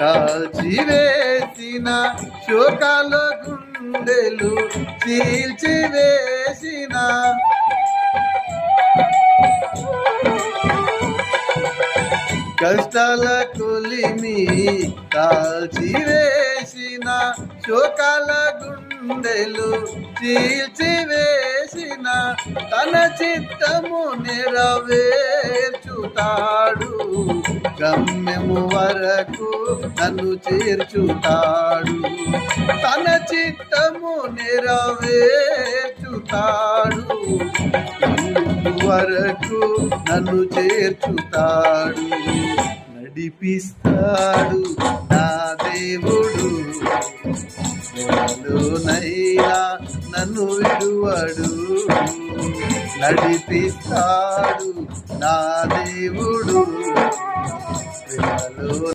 కాల్చివేసిన శోకాల గుండెలు చీల్చివేసిన. కష్టాల కొలిమి కాల్చివేసిన శోకాల గుండెలు చీల్చివేసిన. తన చిత్తము నెరవేర్చుతాడు. గమ్యము వరకు నన్ను చేర్చుతాడు. తన చిత్తము నెరవేర్చుతాడు. వరకు నన్ను చేర్చుతాడు. నడిపిస్తాడు నా దేవుడు. నైనా నన్ను విడువడు. నడిపిస్తాడు నా దేవుడు.